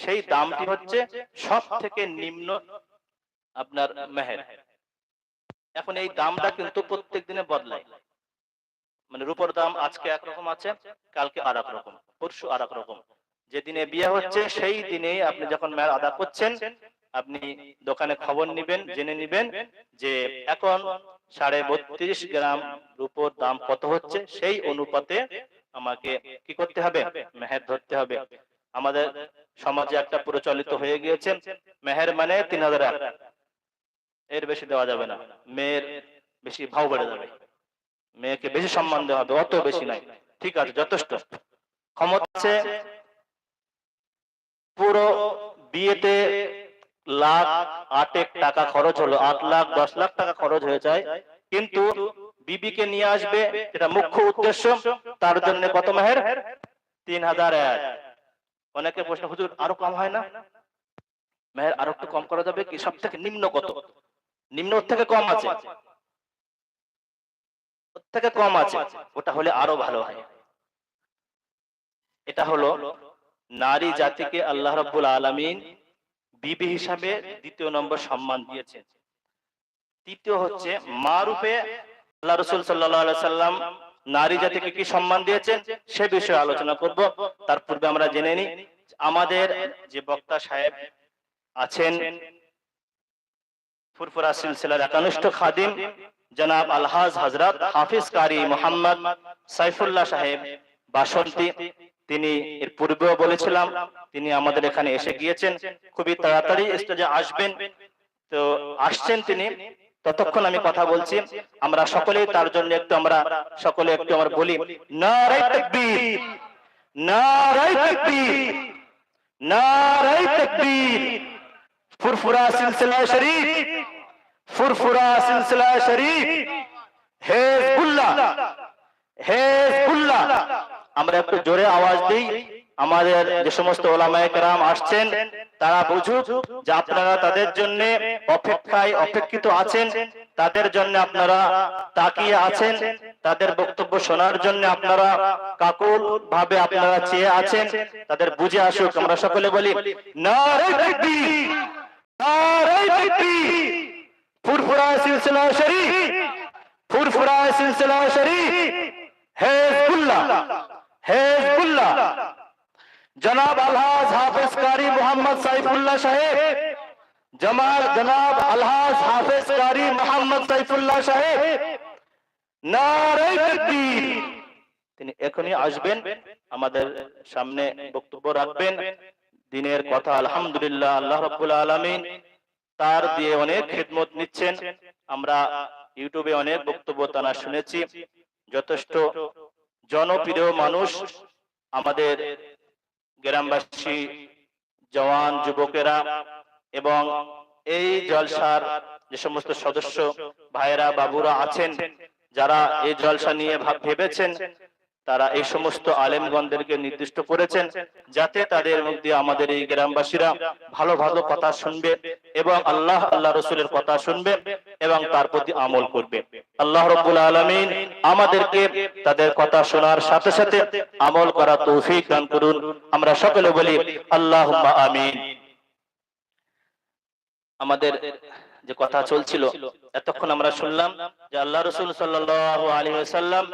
সেই দামটি হচ্ছে সব থেকে নিম্ন আপনার মেহের। এখন এই দামটা কিন্তু প্রত্যেক দিনে বদলায়। মানে রূপর দাম আজকে একরকম আছে কালকে আর এক রকম পরশু আর এক রকম যেদিনে বিয়ে হচ্ছে সেই দিনে আপনি যখন মেয়ার আদা করছেন আপনি দোকানে খবর নিবেন জেনে নিবেন যে এখন সাড়ে বত্রিশ গ্রাম রূপোর দাম কত হচ্ছে? সেই অনুপাতে আমাকে কি করতে হবে? মেহের ধরতে হবে। আমাদের সমাজে একটা প্রচলিত হয়ে গিয়েছে মেহের মানে তিন হাজার এক। এর বেশি দেওয়া যাবে না। মেয়ের বেশি ভাও বেড়ে যাবে। মেয়েকে বেশি সম্মান দেওয়া হবে, অত বেশি নাই ঠিক আছে, যথেষ্ট। ক্ষমতা পুরো বিয়েতে লাখ, আটেক টাকা খরচ হলো। আট লাখ, দশ লাখ টাকা খরচ হয়ে যায়। কিন্তু বিবিকে নিয়ে আসবে এটা মুখ্য উদ্দেশ্য, তার জন্য কত মেহের? তিন হাজার এক। অনেকে প্রশ্ন, হুজুর, আরও কম হয় না? মেহের, আরও একটু কম করা যাবে কি? সব থেকে নিম্ন কত? নিম্ন থেকে কম আছে। থেকে কম আছে। ওটা হলে আরও ভালো হয়। এটা হলো নারী জাতিকে আল্লাহ রব্বুল আলমিন বিবি হিসাবে দ্বিতীয় নম্বর সম্মান দিয়েছেন। তৃতীয় হচ্ছে মা রূপে আল্লাহ রসুল সাল্লাহ সাল্লাম নারী জাতিকে কি সম্মান দিয়েছেন? সে বিষয়ে আলোচনা করব। তার পূর্বে আমরা জেনে নিই, আমাদের যে বক্তা সাহেব আছেন, ফুরফুরা সিলসিলার একানুষ্ঠ খাদিম, জনাব আলহাজ হজরত হাফিজ কারি মোহাম্মদ সাইফুল্লাহ সাহেব বাসন্তী। তিনি এর পূর্বেও বলেছিলাম, তিনি আমাদের এখানে এসে গিয়েছেন। খুবই তাড়াতাড়ি স্টেজে আসবেন। তো আসছেন তিনি। ততক্ষণ আমি কথা বলছি, আমরা সকলেই তার জন্য একটু আমরা সকলে একটু আমরা বলি নারাই তাকবীর নারাই তাকবীর নারাই তাকবীর, ফুরফুরা সিলসিলা শরীফ, ফুরফুরা সিলসিলা শরীফ, হেজবুল্লাহ হেজবুল্লাহ। আমরা একটু জোরে আওয়াজ দিই। আমাদের যে সমস্ত ওলামায়ে কেরাম আসছেন, তারা বুঝুক যে আপনারা তাদের জন্য অপেক্ষায় অপেক্ষিত আছেন, তাদের জন্য আপনারা তাকিয়ে আছেন, তাদের বক্তব্য শোনার জন্য আপনারা কাকুল ভাবে আপনারা চেয়ে আছেন, তাদের বুঝে আসুক, আমরা সকলে বলি ফুরফুরা সিলসিলা শরীফ ফুরফুরা সিলসিলা শরীফ হেজবুল্লাহ জনাব আলহাজ হাফিজ কারি মোহাম্মদ সাইফুল্লাহ সাহেব। জমাল জনাব আলহাজ হাফিজ কারি মোহাম্মদ সাইফুল্লাহ সাহেব। তিনি এখনই আসবেন। আমাদের সামনে বক্তব্য রাখবেন। দিনের কথা আলহামদুলিল্লাহ, আল্লাহ রাব্বুল আলামিন তার দিয়ে অনেক খেদমত নিচ্ছেন। আমরা ইউটিউবে অনেক বক্তব্য তারা শুনেছি। যথেষ্ট জনপ্রিয় মানুষ আমাদের গ্রামবাসী, জওয়ান, যুবকেরা এবং এই জলসার যে সমস্ত সদস্য, ভাইয়েরা, বাবুরা আছেন, যারা এই জলসা নিয়ে ভাব ভেবেছেন তারা এই সমস্ত আলেমগণদেরকে নির্দিষ্ট করেছেন যাতে তাদের মধ্যে আমাদের এই গ্রামবাসীরা ভালো ভালো কথা শুনবে এবং আল্লাহ আল্লাহ রসুলের কথা শুনবে এবং তার প্রতি আমল করবে। আল্লাহ রব্বুল আলমিন আমাদেরকে তাদের কথা শোনার সাথে সাথে আমল করা তৌফিক দান করুন। আমরা সকলে বলি আল্লাহ আমিন। আমাদের যে কথা চলছিল, এতক্ষণ আমরা শুনলাম যে আল্লাহ রসুল সাল্লাহ আলী সাল্লাম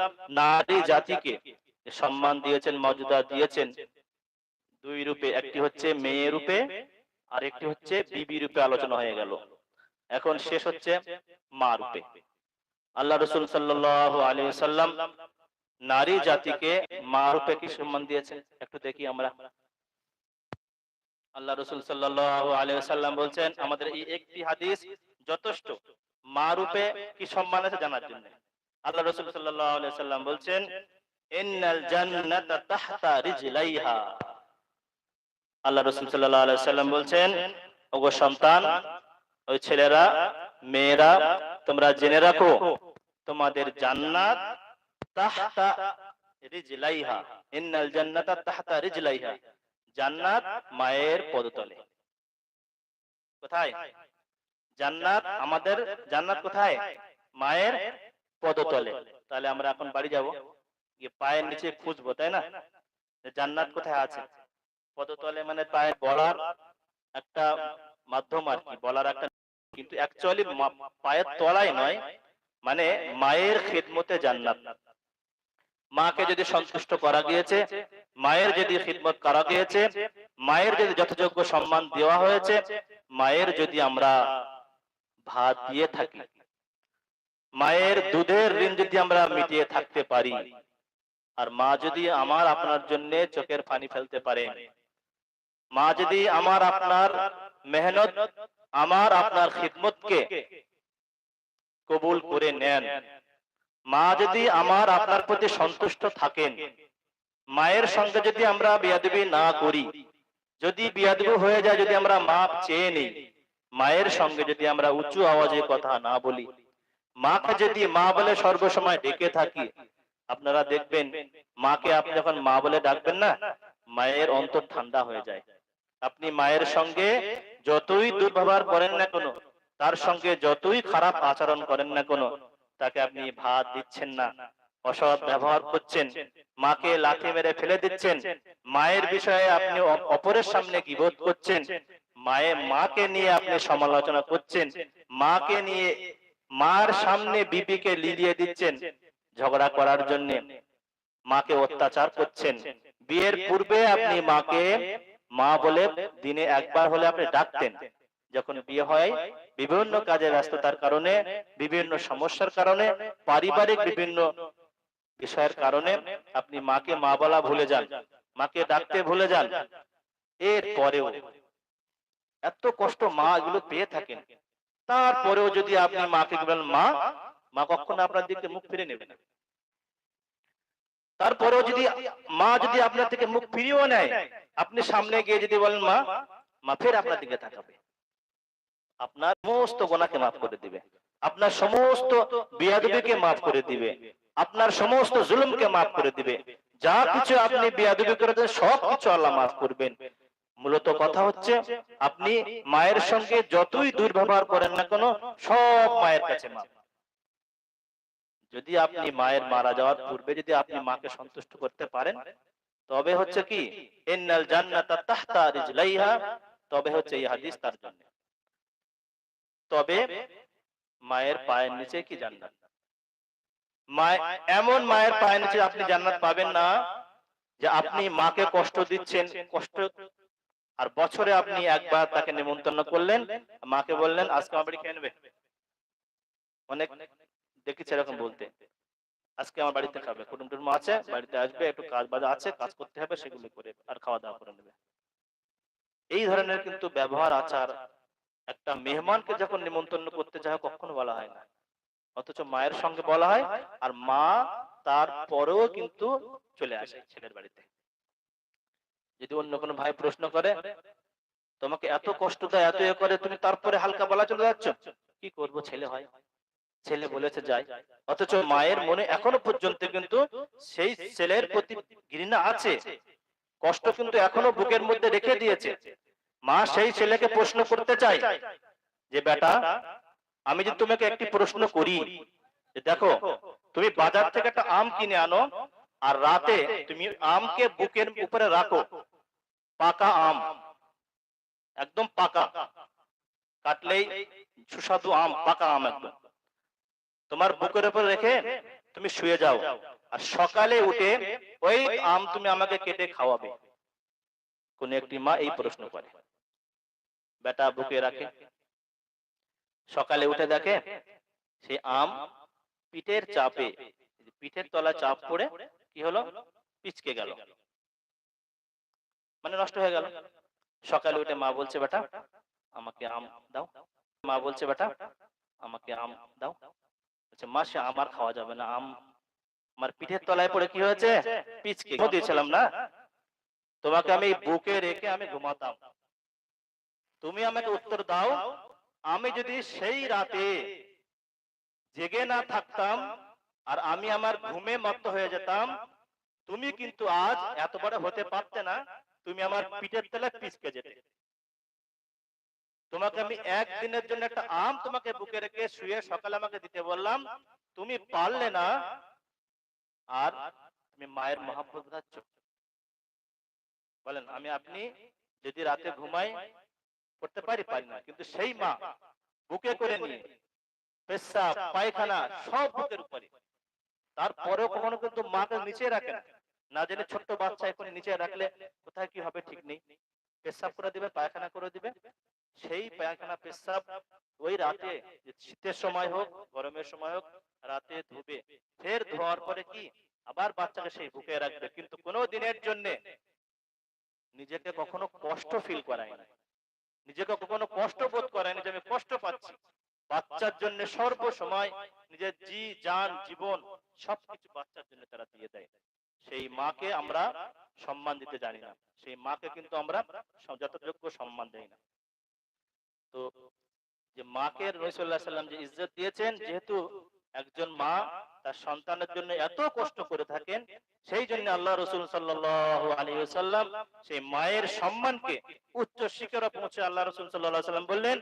নারী জাতিকে সম্মান দিয়েছেন, মর্যাদা দিয়েছেন। দুই রূপে, একটি হচ্ছে মেয়ে রূপে, আর একটি হচ্ছে বিবি রূপে আলোচনা হয়ে গেল। এখন শেষ হচ্ছে মা রূপে। আল্লাহ রসুল সাল্লাহ আলী সাল্লাম নারী জাতিকে মা রূপে কি সম্মান দিয়েছেন? একটু দেখি আমরা। আল্লাহ রসুল সাল্লাহ আলী সাল্লাম বলছেন, আমাদের এই একটি হাদিস যথেষ্ট। মা রূপে কি সম্মান আছে জানার জন্য? আল্লাহ রসুল সাল্লাহ বলছেন আল্লাহ রসুল বলছেন, ওগো সন্তান, ওই ছেলেরা, মেয়েরা, তোমরা জেনে রাখো, তোমাদের জান্নাত তাহতা রিজলাইহা। ইন্নাল তাহতা রিজলাইহা। জান্নাত মায়ের পদতলে। কোথায়? জান্নাত আমাদের জান্নাত কোথায়? মায়ের পদতলে। তাহলে আমরা এখন বাড়ি যাব। গিয়ে পায়ের নিচে খুঁজবো, তাই না? জান্নাত কোথায় আছে? পদতলে মানে পায়ে বলার একটা মাধ্যম আর কি, বলার একটা কিন্তু অ্যাকচুয়ালি পায়ের তলায় নয় মানে মায়ের খেদমতে জান্নাত। মাকে যদি সন্তুষ্ট করা গিয়েছে মায়ের যদি খিদমত করা গিয়েছে মায়ের যদি যথাযোগ্য সম্মান দেওয়া হয়েছে মায়ের যদি আমরা ভাত দিয়ে থাকি মায়ের দুধের ঋণ যদি আমরা মিটিয়ে থাকতে পারি আর মা যদি আমার আপনার জন্য চোখের পানি ফেলতে পারে মা যদি আমার আপনার মেহনত আমার আপনার খিদমতকে কবুল করে নেন। মা যদি আমার আপনার প্রতি সন্তুষ্ট থাকেন, মায়ের সঙ্গে যদি আমরা বিয়াদবি না করি, যদি বিয়াদবি হয়ে যায়, যদি আমরা মাপ চেয়ে নিই, মায়ের সঙ্গে যদি আমরা উঁচু আওয়াজে কথা না বলি, মাকে যদি মা বলে সর্বসময় ডেকে থাকি, আপনারা দেখবেন মাকে আপনি যখন মা বলে ডাকবেন না, মায়ের অন্তর ঠান্ডা হয়ে যায়। আপনি মায়ের সঙ্গে যতই দুর্ব্যবহার করেন না কোনো, তার সঙ্গে যতই খারাপ আচরণ করেন না কোনো তাকে আপনি ভাত দিচ্ছেন না। অসৎ ব্যবহার করছেন। মাকে লাঠি মেরে ফেলে দিচ্ছেন। মায়ের বিষয়ে আপনি অপরের সামনে গিবোধ করছেন। মায়ের মাকে নিয়ে আপনি সমালোচনা করছেন। মাকে নিয়ে মার সামনে বিবিকে লিলিয়ে দিচ্ছেন। ঝগড়া করার জন্য মাকে অত্যাচার করছেন। বিয়ের পূর্বে আপনি মাকে মা বলে দিনে একবার হলে আপনি ডাকতেন। যখন বিয়ে হয়, বিভিন্ন কাজে ব্যস্ততার কারণে, বিভিন্ন সমস্যার কারণে, পারিবারিক বিভিন্ন বিষয়ের কারণে আপনি মাকে মা বলা ভুলে যান, মাকে ডাকতে ভুলে যান। এর পরেও এত কষ্ট মা এগুলো পেয়ে থাকেন। তারপরেও যদি আপনি মাকে বলেন, মা মা কখনো আপনার দিকে মুখ ফিরে নেবে না। তারপরেও যদি মা যদি আপনার থেকে মুখ ফিরিয়েও নেয়, আপনি সামনে গিয়ে যদি বলেন, মা মা ফের আপনার দিকে তাকাবে। আপনার সমস্ত গোনাকে মাফ করে দিবে। আপনার সমস্ত বিয়াদবিকে মাফ করে দিবে। আপনার সমস্ত জুলুমকে মাফ করে দিবে। যা কিছু আপনি বিয়াদবি করেছেন, সব কিছু আল্লাহ মাফ করবেন। মূলত কথা হচ্ছে, আপনি মায়ের সঙ্গে যতই দুর্ব্যবহার করেন না কেন, সব মায়ের কাছে মাফ। যদি আপনি মায়ের মারা যাওয়ার পূর্বে যদি আপনি মাকে সন্তুষ্ট করতে পারেন, তবে হচ্ছে কি, ইন্নাল জান্নাতা তাহতা রিজলাইহা, তবে হচ্ছে এই হাদিস তার জন্য। তবে মায়ের পায়ের নিচে কি জান্নাত? এমন মায়ের পায়ের নিচে আপনি জান্নাত পাবেন না যে আপনি মাকে কষ্ট দিচ্ছেন কষ্ট আর বছরে আপনি একবার তাকে নিমন্ত্রণ করলেন মাকে বললেন আজকে আমার বাড়ি খেয়ে নেবে অনেক দেখেছি এরকম বলতে আজকে আমার বাড়িতে খাবে কুটুম টুটুম আছে বাড়িতে আসবে একটু কাজ বাজ আছে কাজ করতে হবে সেগুলো করে আর খাওয়া দাওয়া করে নেবে। এই ধরনের কিন্তু ব্যবহার আচার একটা মেহমানকে যখন নিমন্ত্রণ করতে যায় কখনো বলা হয় না। অথচ মায়ের সঙ্গে বলা হয় আর মা তার পরেও কিন্তু চলে আসে ছেলের বাড়িতে। যদি অন্য কোনো ভাই প্রশ্ন করে তোমাকে এত কষ্ট দেয় এত করে তুমি তারপরে হালকা বলা চলে যাচ্ছ? কি করব ছেলে হয়? ছেলে বলেছে যাই। অথচ মায়ের মনে এখনও পর্যন্ত কিন্তু সেই ছেলের প্রতি ঘৃণা আছে। কষ্ট কিন্তু এখনও বুকের মধ্যে রেখে দিয়েছে। মা সেই ছেলেকে প্রশ্ন করতে চাই যে, বেটা, আমি যদি তোমাকে একটি প্রশ্ন করি দেখো, তুমি বাজার থেকে একটা আম কিনে আনো আর রাতে তুমি আমকে বুকের উপরে রাখো। পাকা আম। একদম পাকা। কাটলেই সুস্বাদু আম, পাকা আম একদম। তোমার বুকের উপর রেখে তুমি শুয়ে যাও আর সকালে উঠে ওই আম তুমি আমাকে কেটে খাওয়াবে। কোন একটি মা এই প্রশ্ন করে। বেটা বুকে রাখে। সকালে উঠে দেখে সেই আম পিঠের চাপে পিঠের তলা চাপ পড়ে কি হলো? পিচকে গেল। মানে নষ্ট হয়ে গেল। সকালে উঠে মা বলছে বেটা আমাকে আম দাও। মা বলছে বেটা আমাকে আম দাও। বলছে মা সে আমার খাওয়া যাবে না। আম আমার পিঠের তলায় পড়ে কি হয়েছে? পিচকে দিয়েছিলাম না? তোমাকে আমি বুকে রেখে আমি ঘুমাতাম। তুমি আমাকে উত্তর দাও, আমি যদি সেই রাতে জেগে না থাকতাম আর আমি আমার ঘুমে মত্ত হয়ে যেতাম, তুমি কিন্তু আজ এত বড় হতে পারতে না, তুমি আমার পিঠের তলায় পিচকে যেতে। তোমাকে আমি একদিনের জন্য একটা আম তোমাকে বুকে রেখে শুয়ে সকালে আমাকে দিতে বললাম, তুমি পারলে না, আর তুমি মায়ের বোঝাচ্ছ বলেন, আমি আপনি যদি রাতে ঘুমাই করতে পারি পারি না। কিন্তু সেই মা বুকে করে নিয়ে পেশাব পায়খানা সব বুকের উপরে। তারপরেও কখনো কিন্তু মাকে নিচে রাখে না না জেনে ছোট্ট বাচ্চা এখন নিচে রাখলে কোথায় কি হবে ঠিক নেই। পেশাব করে দিবে পায়খানা করে দিবে। সেই পায়খানা পেশাব ওই রাতে শীতের সময় হোক গরমের সময় হোক রাতে ধুবে। ফের ধোয়ার পরে কি? আবার বাচ্চাকে সেই বুকে রাখবে। কিন্তু কোনো দিনের জন্য নিজেকে কখনো কষ্ট ফিল করায় না নিজেকে কখনো কষ্ট বোধ করায় না যে আমি কষ্ট পাচ্ছি। বাচ্চার জন্য সর্ব সময় নিজের জি, জান, জীবন সবকিছু বাচ্চার জন্য তারা দিয়ে দেয়। সেই মাকে আমরা সম্মান দিতে জানি না। সেই মাকে কিন্তু আমরা যথাযোগ্য সম্মান দেই না। তো যে মাকে রসুল্লাহ সাল্লাম যে ইজ্জত দিয়েছেন, যেহেতু একজন মা তার সন্তানের জন্য এত কষ্ট করে থাকেন, সেই জন্য আল্লাহ রসুল ওয়াসাল্লাম সেই মায়ের সম্মানকে উচ্চ শিখরে পৌঁছে আল্লাহ রসুল সাল্লাম বললেন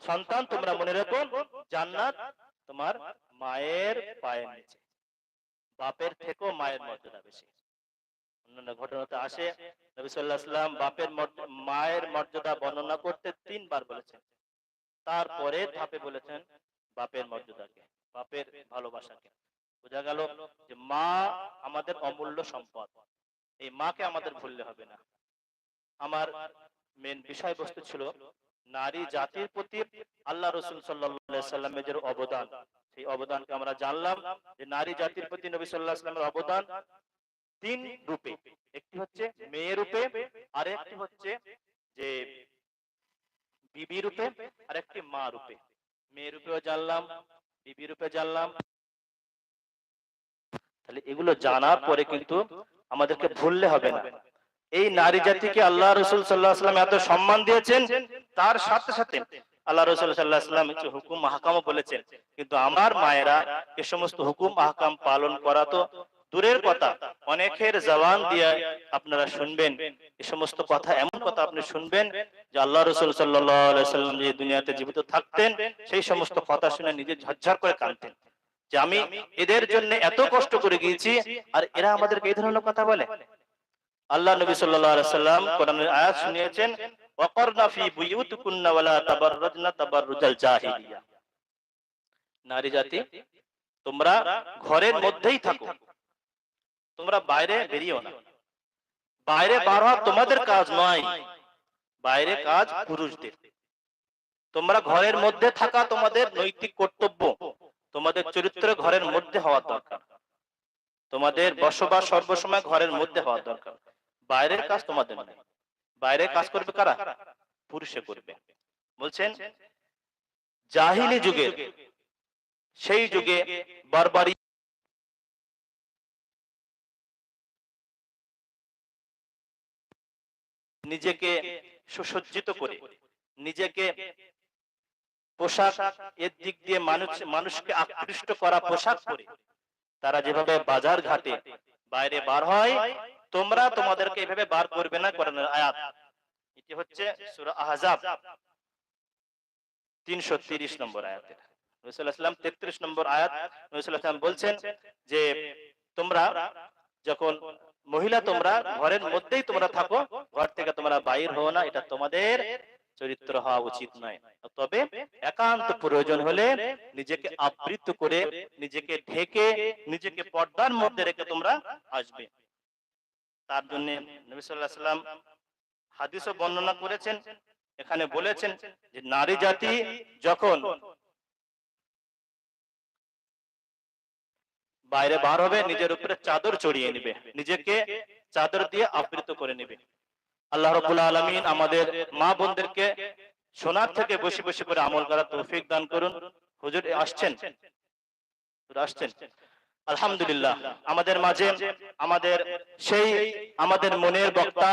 সন্তান, তোমরা মনে রাখো, জান্নাত তোমার মায়ের পায়ের নিচে, বাপের থেকেও মায়ের মর্যাদা বেশি। অন্যান্য ঘটনাতে আসে, নবী সাল্লাম বাপের মায়ের মর্যাদা বর্ণনা করতে তিনবার বলেছেন। তারপরে ধাপে বলেছেন বাপের মর্যাদাকে বাপের ভালোবাসাকে। বোঝা গেল যে মা আমাদের অমূল্য সম্পদ। এই মাকে আমাদের ভুললে হবে না। আমার মেন বিষয়বস্তু ছিল নারী জাতির প্রতি আল্লাহ রসুল সাল্লামের যে অবদান সেই অবদানকে আমরা জানলাম যে নারী জাতির প্রতি নবী সাল্লাহ সাল্লামের অবদান তিন রূপে। একটি হচ্ছে মেয়ে রূপে আর একটি হচ্ছে যে বিবি রূপে আর একটি মা রূপে। মেয়ে রূপেও জানলাম বিবি রূপে জানলাম। তাহলে এগুলো জানার পরে কিন্তু আমাদেরকে ভুললে হবে না। এই নারী জাতিকে আল্লাহ রসুল এত সম্মান দিয়েছেন, তার সাথে সাথে আল্লাহ রসুল সাল্লাহ হুকুম মাহকামও বলেছেন। কিন্তু আমার মায়েরা এ সমস্ত হুকুম মাহকাম পালন করা তো দূরের কথা, অনেকের জবান দিয়ে আপনারা শুনবেন। এই সমস্ত কথা, এমন কথা আপনি শুনবেন যে আল্লাহ রসুল সাল্লাম যে দুনিয়াতে জীবিত থাকতেন, সেই সমস্ত কথা শুনে নিজে ঝরঝর করে কাঁদতেন। যে আমি এদের জন্য এত কষ্ট করে গিয়েছি, আর এরা আমাদেরকে এই ধরনের কথা বলে। আল্লাহ নবী সাল্লাম কোরআনের আয়াত শুনিয়েছেন নারী জাতি, তোমরা ঘরের মধ্যেই থাকো। তোমরা বাইরে বেরিয়েও না। বাইরে বার হওয়া তোমাদের কাজ নয়। বাইরে কাজ পুরুষদের। তোমরা ঘরের মধ্যে থাকা তোমাদের নৈতিক কর্তব্য। তোমাদের চরিত্র ঘরের মধ্যে হওয়া দরকার। তোমাদের বসবাস সর্বসময় ঘরের মধ্যে হওয়া দরকার। বাইরের কাজ তোমাদের নয়। বাইরে কাজ করবে কারা? পুরুষে করবে। বলছেন জাহিলি যুগের সেই যুগে বারবারি নিজেকে সুসজ্জিত করে। নিজেকে পোশাক এর দিক দিয়ে মানুষ মানুষকে আকৃষ্ট করা পোশাক পরে। তারা যেভাবে বাজার ঘাটে বাইরে বার হয় তোমরা তোমাদেরকে এভাবে বার করবে না কোরআনের আয়াত। এটি হচ্ছে সূরা আহজাব। 330 নম্বর আয়াতের। নবী সাল্লাল্লাহু 33 নম্বর আয়াত। নবী সাল্লাল্লাহু আলাইহি ওয়াসাল্লাম বলছেন যে তোমরা যখন মহিলা তোমরা ঘরের মধ্যেই তোমরা থাকো, ঘর থেকে তোমরা বাইর হও না, এটা তোমাদের চরিত্র হওয়া উচিত নয়। তবে একান্ত প্রয়োজন হলে নিজেকে আবৃত করে, নিজেকে ঢেকে, নিজেকে পর্দার মধ্যে রেখে তোমরা আসবে। তার জন্য নবী আলাইহি সাল্লাম হাদিসও বর্ণনা করেছেন, এখানে বলেছেন যে নারী জাতি যখন বাইরে বার হবে নিজের উপরে চাদর চড়িয়ে নেবে। নিজেকে চাদর দিয়ে আবৃত করে নেবে। আল্লাহ রবুল আলমিন আমাদের মা বোনদেরকে সোনার থেকে বসে বসে করে আমল করার তৌফিক দান করুন। হুজুর আসছেন? আসছেন। আলহামদুলিল্লাহ। আমাদের মাঝে আমাদের সেই আমাদের মনের বক্তা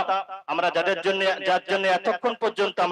আমরা যাদের জন্য যার জন্য এতক্ষণ পর্যন্ত আমরা